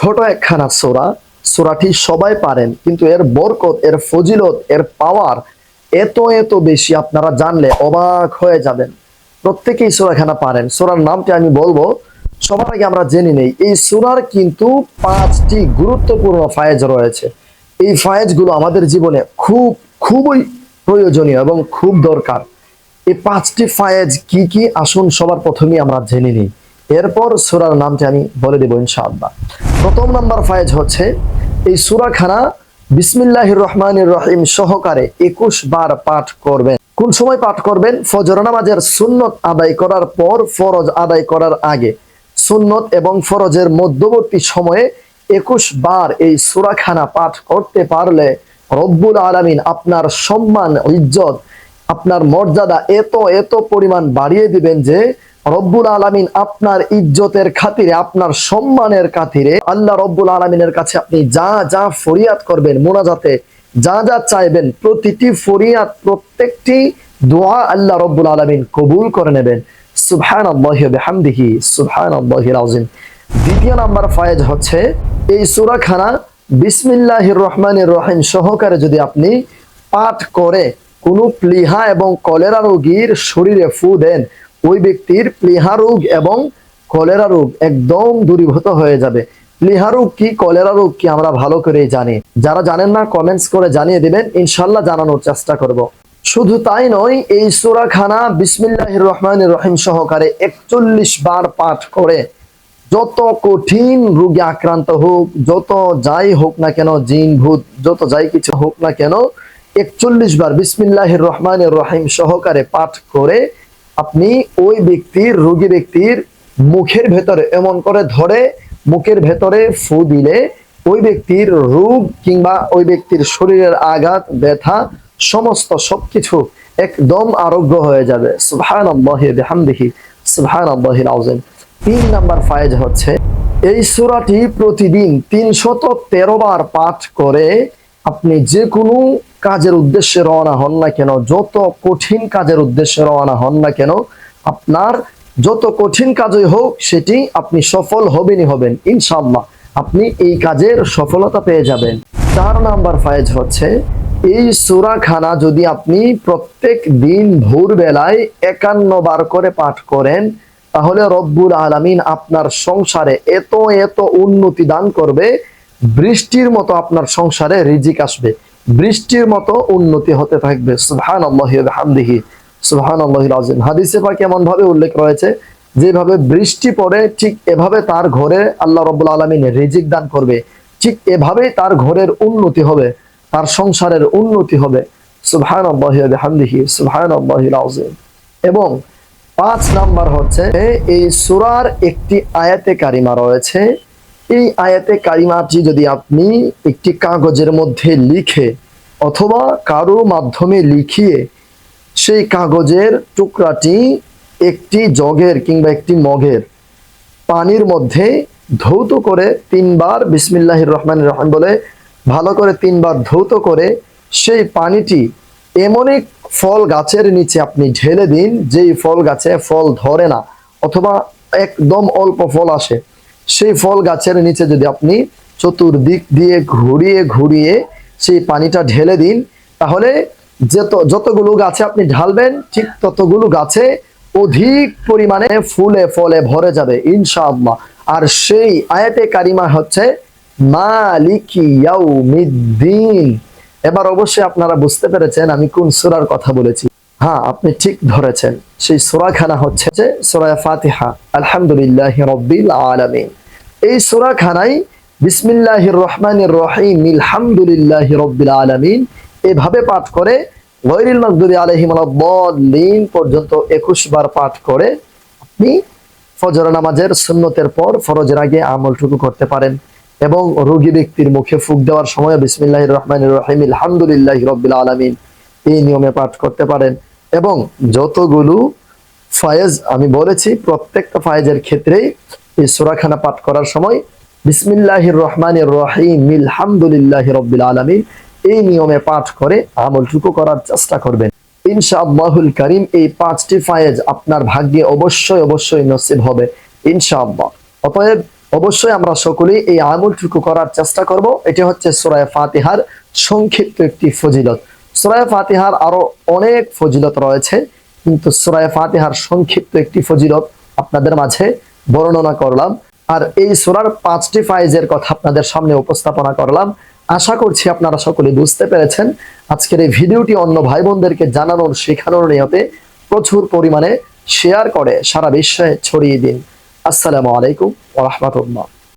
ছোট একখানা সোরা, সোরাটি সবাই পারেন, কিন্তু এর বরকত, এর ফজিলত, এর পাওয়ার এত এত বেশি আপনারা জানলে অবাক হয়ে যাবেন। প্রত্যেকেই সোরাখানা পারেন। সোরার নামটি আমি বলব, সবার আগে আমরা জেনে নেই, এই সুরার কিন্তু পাঁচটি গুরুত্বপূর্ণ ফায়েজ রয়েছে। এই ফায়েজগুলো আমাদের জীবনে খুব, খুবই প্রয়োজনীয় এবং খুব দরকার। এই পাঁচটি ফায়েজ কি কি? আসুন সবার প্রথমেই আমরা জেনে নিই। এরপর সুরার নামটি আমি বলে দেবো ইনশাআল্লাহ। প্রথম নাম্বার ফায়েজ হচ্ছে, এই সুরাখানা বিসমিল্লাহির রহমানির রহিম সহকারে একুশ বার পাঠ করবেন। কোন সময় পাঠ করবেন? ফজর নামাজের সুন্নত আদায় করার পর, ফরজ আদায় করার আগে। সুন্নত এবং ফরজের মধ্যবর্তী সময়ে একুশ বার এই সুরাখানা পাঠ করতে পারলে রব্বুল আলমিন আপনার সম্মান, ইজ্জত, আপনার মর্যাদা এত এত পরিমাণ বাড়িয়ে দিবেন যে রব্বুল আলামিন আপনার ইজ্জতের খাতিরে, আপনার সম্মানের খাতিরে আল্লাহ রব্বুল আলামিনের কাছে আপনি যা যা ফরিয়াদ করবেন, মোনাজাতে যা যা চাইবেন, প্রতিটি ফরিয়াদ, প্রত্যেকটি দোয়া আল্লাহ রব্বুল আলামিন কবুল করে নেবেন। সুবহান আল্লাহি বিহামদিহি সুবহান আল্লাহিল আযীম। দ্বিতীয় নাম্বার ফায়েজ হচ্ছে, এই সূরাখানা বিসমিল্লাহির রহমানির রহিম সহকারে যদি আপনি পাঠ করে, কোনো প্লিহা এবং কলেরা রোগীর শরীরে ফু দেন ওই ব্যক্তির প্লিহা রোগ এবং কলেরা রোগ একদম দূরীভূত হয়ে যাবে। প্লিহা রোগ কি, কলেরা রোগ কি আমরা ভালো করেই জানি। যারা জানেন না কমেন্টস করে জানিয়ে দিবেন ইনশাল্লাহ জানানোর চেষ্টা করব। শুধু তাই নয়, এই সুরাখানা বিসমিল্লাহির রহমানির রহিম সহকারে একচল্লিশ বার পাঠ করে যত কঠিন রোগে আক্রান্ত হোক, যত যাই হোক না কেন, জিন, ভূত, যত যাই কিছু হোক না কেন, একচল্লিশ বার বিসমিল্লাহির রহমান রহিম সহকারে পাঠ করে আপনি ওই ব্যক্তির, রোগী ব্যক্তির মুখের ভেতরে এমন করে ধরে, মুখের ভেতরে ফু দিলে ওই ব্যক্তির রোগ কিংবা ওই ব্যক্তির শরীরের আঘাত, ব্যথা, সমস্ত সবকিছু একদম আরোগ্য হয়ে যাবে। সুবহান আল্লাহি বিহামদিহি সুবহান আল্লাহিল আযীম। তিন নাম্বার ফায়েজ হচ্ছে, এই সূরাটি প্রতিদিন তিনশত তেরো বার পাঠ করে আপনি যে কোনো কাজের উদ্দেশ্যে রওনা হন না কেন? যত কঠিন কাজের উদ্দেশ্যে রওনা হন না কেন, আপনার যত কঠিন কাজই হোক, সেটি আপনি সফল হবেনই হবেন। ইনশাআল্লাহ, আপনি এই কাজের সফলতা পেয়ে যাবেন। চার নাম্বার ফায়েজ হচ্ছে, এই সুরাখানা যদি আপনি প্রত্যেক দিন ভোরবেলায় একান্ন বার করে পাঠ করেন, তাহলে রব্বুল আলামিন আপনার সংসারে এত এত উন্নতি দান করবে, বৃষ্টির মতো আপনার সংসারে রিজিক আসবে। বৃষ্টির মতো উন্নতি হতে থাকবে। সুবহান আল্লাহ হামদিহি সুবহান আল্লাহ আজিম হাদিসে পাক এমন ভাবে উল্লেখ রয়েছে, যেভাবে বৃষ্টি পড়ে, ঠিক এভাবে তার ঘরে আল্লাহ রব্বুল আলমিন রিজিক দান করবে। ঠিক এভাবেই তার ঘরের উন্নতি হবে, তার সংসারের উন্নতি হবে। সুবহান আল্লাহ হামদিহি সুবহান আজিম এবং পাঁচ নাম্বার হচ্ছে, এই সুরার একটি আয়াতে কারিমা রয়েছে এই আয়াতে কারিমাটি যদি আপনি একটি কাগজের মধ্যে লিখে অথবা কারও মাধ্যমে লিখিয়ে সেই কাগজের টুকরাটি একটি জগের কিংবা একটি মগের পানির মধ্যে ধৌত করে তিনবার বিসমিল্লাহির রহমান রহমান বলে, ভালো করে তিনবার ধৌত করে সেই পানিটি এমন এক ফল গাছের নিচে আপনি ঢেলে দিন, যেই ফল গাছে ফল ধরে না, অথবা একদম অল্প ফল আসে। সেই ফল গাছের নিচে যদি আপনি চতুর্দিক দিয়ে ঘুরিয়ে ঘুরিয়ে সেই পানিটা ঢেলে দিন, তাহলে যত, যতগুলো গাছে আপনি ঢালবেন, ঠিক ততগুলো গাছে অধিক পরিমাণে ফুলে ফলে ভরে যাবে, ইনশাআল্লাহ। আর সেই আয়াতে কারিমা হচ্ছে এবার অবশ্যই আপনারা বুঝতে পেরেছেন আমি কোন সূরার কথা বলেছি। হ্যাঁ আপনি ঠিক ধরেছেন। সেই সূরাখানা হচ্ছে যে সূরা ফাতিহা, আলহামদুলিল্লাহ রাব্বিল আলামিন। এই সূরাখানাই বিসমিল্লাহির রহমানির রহিম আলহামদুলিল্লাহ রাব্বিল আলামিন এভাবে পাঠ করে গৈরিল আলাইহিম ওয়ালাদ-দাল্লিন পর্যন্ত 21 বার পাঠ করে আপনি ফজর নামাজের সুন্নতের পর ফরজের আগে আমলটুকু করতে পারেন এবং রোগী ব্যক্তির মুখে ফুক দেওয়ার সময় বিসমিল্লাহ রহমান রহিম আলহামদুলিল্লাহ রবিল আলমিন এই নিয়মে পাঠ করতে পারেন এবং যতগুলো ফায়েজ আমি বলেছি, প্রত্যেকটা ফায়েজের ক্ষেত্রেই এই সুরাখানা পাঠ করার সময় বিসমিল্লাহ রহমান রহিম, আলহামদুলিল্লাহ রবিল আলমিন, এই নিয়মে পাঠ করে আমলটুকু করার চেষ্টা করবেন। ইনশাআল্লাহুল করিম এই পাঁচটি ফায়েজ আপনার ভাগ্যে অবশ্যই অবশ্যই নসিব হবে, ইনশাআল্লাহ। অতএব অবশ্যই আমরা সকলেই এই আমলটুকু করার চেষ্টা করব। এটি হচ্ছে সুরায় ফাতিহার সংক্ষিপ্ত একটি ফজিলত। সুরায় ফাতিহার আরও অনেক ফজিলত রয়েছে, কিন্তু সুরায় ফাতিহার সংক্ষিপ্ত একটি ফজিলত আপনাদের মাঝে বর্ণনা করলাম। আর এই সুরার পাঁচটি ফাইজের কথা আপনাদের সামনে উপস্থাপনা করলাম। আশা করছি আপনারা সকলে বুঝতে পেরেছেন। আজকের এই ভিডিওটি অন্য ভাই বোনদেরকে জানানোর, শেখানোর নিয়তে প্রচুর পরিমাণে শেয়ার করে সারা বিশ্বে ছড়িয়ে দিন। আসসালামু আলাইকুম ওয়া রাহমাতুল্লাহ।